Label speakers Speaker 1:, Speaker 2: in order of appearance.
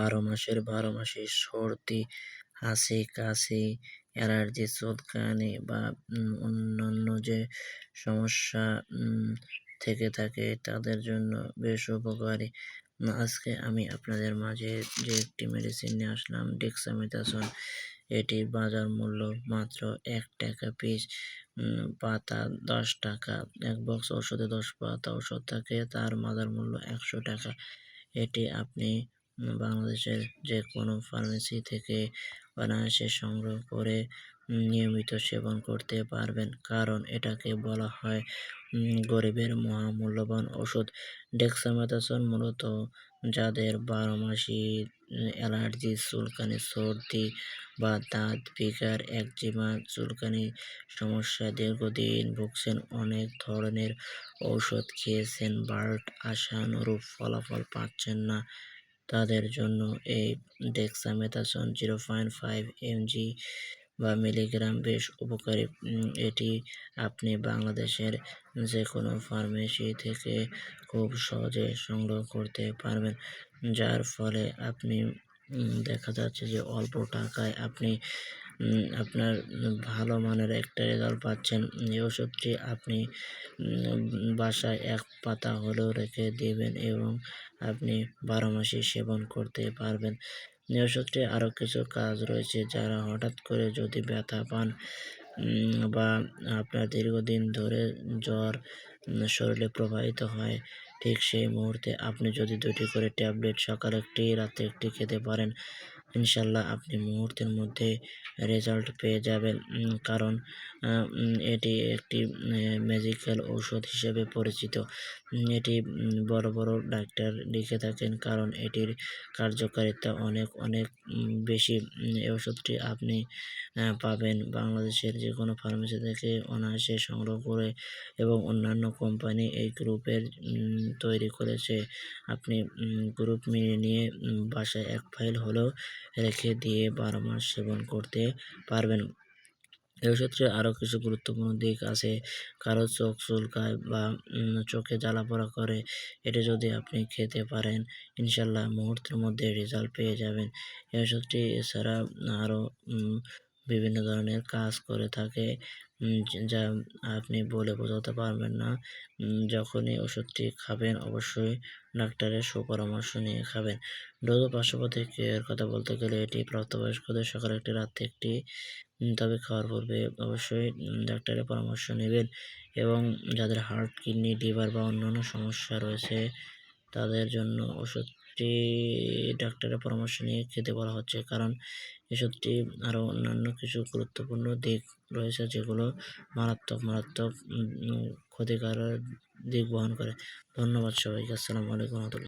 Speaker 1: বারো মাসের বারো মাসে সর্দি হাসি কাশি, অ্যালার্জি চুলকানি বা অন্যান্য যে সমস্যা থেকে থাকে তাদের জন্য বেশ উপকারী। আজকে আমি আপনাদের মাঝে যে একটি মেডিসিন নিয়ে আসলাম ডেক্সামেথাসন এটির বাজার মূল্য মাত্র এক টাকা পিস পাতা দশ টাকা। এক বক্স ওষুধে দশ পাতা ওষুধ থাকে, তার বাজার মূল্য একশো টাকা। এটি আপনি বাংলাদেশের যে কোনো ফার্মেসি থেকে অনায়াসে সংগ্রহ করে নিয়মিত সেবন করতে পারবেন। কারণ এটাকে বলা হয় গরিবের মহামূল্যবান ওষুধ। ডেক্সামেথাসন মূলত যাদের বারো মাসি অ্যালার্জি চুলকানি, সর্দি বা দাঁত বিকার একজিমা, চুলকানি সমস্যা দীর্ঘদিন ভুগছেন, অনেক ধরনের ঔষধ খেয়েছেন বাট আশানুরূপ ফলাফল পাচ্ছেন না। তাদের জন্য এই dexamethasone zero point five MG বা মিলিগ্রাম বেশ উপকারী। এটি আপনি বাংলাদেশের যে কোনো ফার্মেসি থেকে খুব সহজে সংগ্রহ করতে পারবেন, যার ফলে আপনি দেখা যাচ্ছে যে অল্প টাকায় আপনি আপনার ভালো মানের একটা রেজাল্ট পাচ্ছেন। এই ওষুধটি আপনি বাসায় এক পাতা হলেও রেখে দেবেন এবং আপনি বারো মাসে সেবন করতে পারবেন। এই ওষুধটি আরও কিছু কাজ রয়েছে যারা হঠাৎ করে যদি ব্যথা পান বা আপনার দীর্ঘদিন ধরে জ্বর শরীরে প্রবাহিত হয়, ঠিক সেই মুহূর্তে আপনি যদি দুটি করে ট্যাবলেট সকালে একটি, রাতে একটি খেতে পারেন ইনশাল্লাহ আপনি মুহূর্তের মধ্যে রেজাল্ট পেয়ে যাবেন। কারণ এটি একটি ম্যাজিক্যাল ঔষধ হিসেবে পরিচিত। এটি বড় বড় ডাক্তার লিখে থাকেন কারণ এটির কার্যকারিতা অনেক অনেক বেশি। এই ওষুধটি আপনি পাবেন বাংলাদেশের যে কোনো ফার্মেসি থেকে অনায়াসে সংগ্রহ করে এবং অন্যান্য কোম্পানি এই গ্রুপের তৈরি করেছে। আপনি গ্রুপ মিলিয়ে নিয়ে বাসায় এক ফাইল হলেও রেখে দিয়ে বারো মাস সেবন করতে পারবেন। এই ওষুধটির আরও কিছু গুরুত্বপূর্ণ দিক আছে। কারও চোখ চুলকায় বা চোখে জ্বালা পড়া করে, এটা যদি আপনি খেতে পারেন, ইনশাল্লাহ মুহূর্তের মধ্যে রেজাল্ট পেয়ে যাবেন। এই ওষুধটি এছাড়া আরও বিভিন্ন ধরনের কাজ করে থাকে। যা আপনি বলে বোঝাতে পারবেন না। যখনই ওষুধটি খাবেন, অবশ্যই ডাক্তারের সুপরামর্শ নিয়ে খাবেন। ডোজ ও পার্শ্বপ্রতিক্রিয়ার কথা বলতে গেলে এটি প্রাপ্তবয়স্কদের সকালে একটি, রাতে একটি তবে খাওয়ার পূর্বে অবশ্যই ডাক্তারের পরামর্শ নেবেন এবং যাদের হার্ট, কিডনি, লিভার বা অন্যান্য সমস্যা রয়েছে, তাদের জন্য ওষুধটি ডাক্তারের পরামর্শ নিয়ে খেতে বলা হচ্ছে। কারণ ওষুধটি আরও অন্যান্য কিছু গুরুত্বপূর্ণ দিক রয়েছে যেগুলো মারাত্মক মারাত্মক ক্ষতিকারক দিক বহন করে। ধন্যবাদ সবাইকে। আসসালামু আলাইকুম